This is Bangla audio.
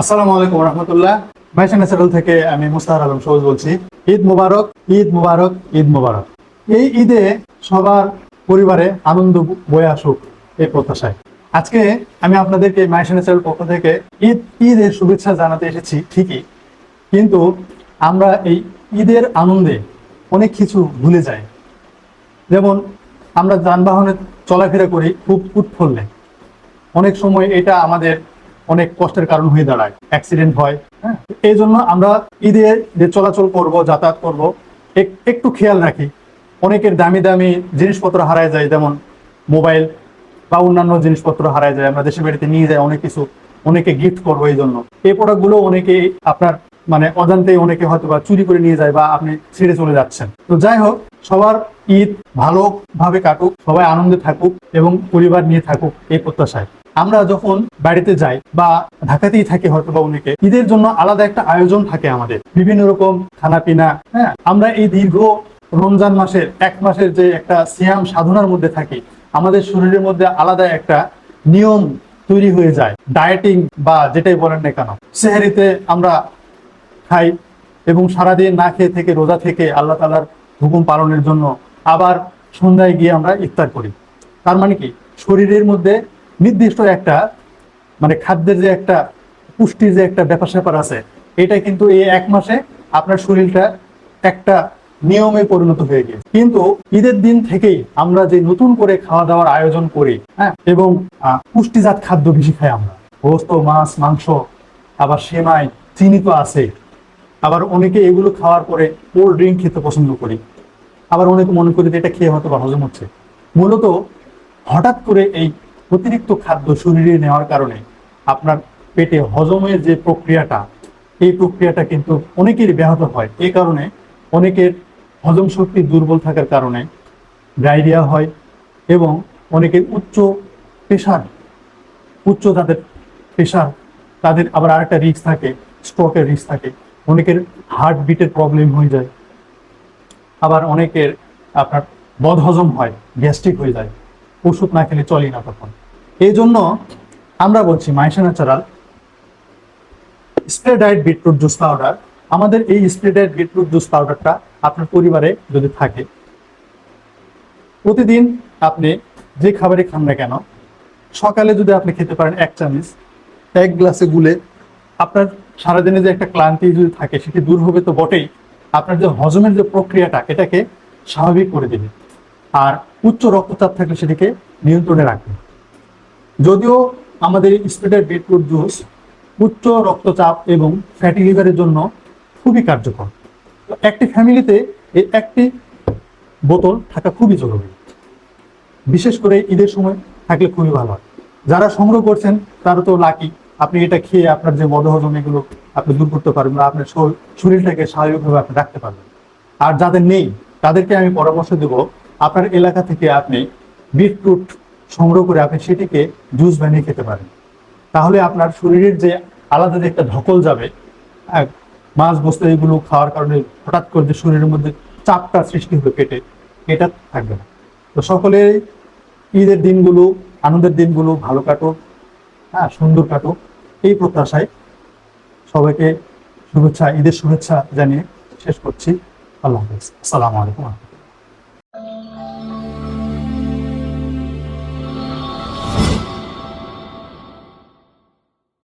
আসসালামু আলাইকুম রহমতুল্লাহ মাইশা ন্যাচারাল থেকে আমি মুস্তাহার আলম সবুজ বলছি। ঈদ মুবারক ঈদ মুবারক ঈদ মুবারক। এই ঈদে সবার পরিবারে আনন্দ বয়ে আসুক এই প্রত্যাশায়। আজকে আমি আপনাদেরকে মাইশা ন্যাচারাল পক্ষ থেকে ঈদ, ঈদের শুভেচ্ছা জানাতে এসেছি ঠিকই। কিন্তু আমরা এই ঈদের আনন্দে অনেক কিছু ভুলে যাই। যেমন আমরা যানবাহনে চলাফেরা করি খুব উৎফুল্লে। অনেক সময় এটা আমাদের অনেক কষ্টের কারণ হয়ে দাঁড়ায় অ্যাক্সিডেন্ট হয় হ্যাঁ? এই জন্য আমরা ঈদে যে চলাচল করব, যাতায়াত করব, এক- একটু খেয়াল রাখি। অনেকের দামি দামি জিনিসপত্র হারায় যায়, যেমন মোবাইল বা অন্যান্য জিনিসপত্র হারায় যায়, আমরা দেশের বাড়িতে নিয়ে যাই অনেক কিছু, অনেকে গিফট করব এই জন্য এই প্রোডাক্টগুলো অনেকে আপনার মানে অজান্তেই অনেকে হয়তো বা চুরি করে নিয়ে যায় বা আপনি ছেড়ে চলে যাচ্ছেন। তো যাই হোক, সবার ঈদ ভালোভাবে কাটুক, সবাই আনন্দে থাকুক এবং পরিবার নিয়ে থাকুক এই প্রত্যাশায়। আমরা যখন বাড়িতে যাই বা ঢাকাতেই থাকি হয়তো বা অনেকে, ঈদের জন্য আলাদা একটা আয়োজন থাকে আমাদের। বিভিন্ন রকম খানা পিনা হ্যাঁ? আমরা এই দীর্ঘ রমজান মাসের এক মাসের যে একটা সিয়াম সাধনার মধ্যে থাকি, আমাদের শরীরের মধ্যে আলাদা একটা নিয়ম তৈরি হয়ে যায় ডায়েটিং বা যেটাই বলেন না কেন। সেহারিতে আমরা খাই এবং সারাদিন না খেয়ে থেকে, রোজা থেকে আল্লাহ তালার হুকুম পালনের জন্য আবার সন্ধ্যায় গিয়ে আমরা ইফতার করি। তার মানে কি? শরীরের মধ্যে নির্দিষ্ট একটা মানে খাদ্যের যে একটা, পুষ্টির যে একটা ব্যাপার স্যাপার আছে, এটা কিন্তু এই এক মাসে আপনার শরীরটা একটা নিয়মে পরিণত হয়ে গেছে কিন্তু ঈদের দিন থেকেই আমরা যে নতুন করে খাওয়া দাওয়ার আয়োজন করি হ্যাঁ এবং পুষ্টিজাত খাদ্য বেশি খাই আমরা। গোস্ত, মাছ, মাংস, আবার সেমাই, চিনি তো আছে। আবার অনেকে এগুলো খাওয়ার পরে কোল্ড ড্রিঙ্ক খেতে পছন্দ করি। আবার অনেকে মনে করি যে এটা খেয়ে হয়তো বা হজম হচ্ছে। মূলত হঠাৎ করে এই অতিরিক্ত খাদ্য শরীরে নেওয়ার কারণে আপনার পেটে হজমের যে প্রক্রিয়াটা, এই প্রক্রিয়াটা কিন্তু অনেকেরই ব্যাহত হয়। এই কারণে অনেকের হজম শক্তি দুর্বল থাকার কারণে ডায়রিয়া হয় এবং অনেকের উচ্চ প্রেশার, উচ্চ তাদের প্রেশার, তাদের আবার আরেকটা রিস্ক থাকে স্ট্রোকের রিস্ক থাকে। অনেকের হার্ট বিটের প্রবলেম হয়ে যায়। আবার অনেকের আপনার বদহজম হয় গ্যাস্ট্রিক হয়ে যায়। ওষুধ না খেলে চলেই না তখন। এই জন্য আমরা বলছি Maisha natural spray diet beetroot juice powder. আমাদের এই স্প্রে ডায়েট বিটরুট জুস পাউডারটা আপনার পরিবারে যদি থাকে, প্রতিদিন আপনি যে খাবারই খান না কেন, সকালে যদি আপনি খেতে পারেন এক চামচ, এক গ্লাসে গুলে আপনার সারাদিনে যে একটা ক্লান্তি যদি থাকে, সেটি দূর হবে তো বটেই। আপনার যে হজমের যে প্রক্রিয়াটা, এটাকে স্বাভাবিক করে দেবে। আর উচ্চ রক্তচাপ থাকলে সেটিকে নিয়ন্ত্রণে রাখবে। যদিও আমাদের স্পিডের বিটরুট জুস উচ্চ রক্তচাপ এবং ফ্যাটি লিভারের জন্য খুবই কার্যকর। একটি ফ্যামিলিতে এই একটি বোতল থাকা খুবই জরুরি। বিশেষ করে ঈদের সময় থাকলে খুবই ভালো হয়। যারা সংগ্রহ করছেন, তারা তো লাকি আপনি এটা খেয়ে আপনার যে বদহজম এগুলো আপনি দূর করতে পারবেন বা আপনার শর- শরীরটাকে স্বাভাবিকভাবে আপনি রাখতে পারবেন। আর যাদের নেই, তাদেরকে আমি পরামর্শ দেব, আপনার এলাকা থেকে আপনি বিটরুট সংগ্রহ করে আপনি সেটিকে জুস বানিয়ে খেতে পারেন। তাহলে আপনার শরীরের যে আলাদা যে একটা ধকল যাবে মাছ, বস্তু এগুলো খাওয়ার কারণে হঠাৎ করে যে শরীরের মধ্যে চাপটা সৃষ্টি হবে পেটে, এটা থাকবে না। তো সকলে ঈদের দিনগুলো, আনন্দের দিনগুলো ভালো কাটুক হ্যাঁ সুন্দর কাটুক, এই প্রত্যাশায় সবাইকে শুভেচ্ছা, ঈদের শুভেচ্ছা জানিয়ে শেষ করছি। আল্লাহ হাফিজ। আসসালামু আলাইকুম।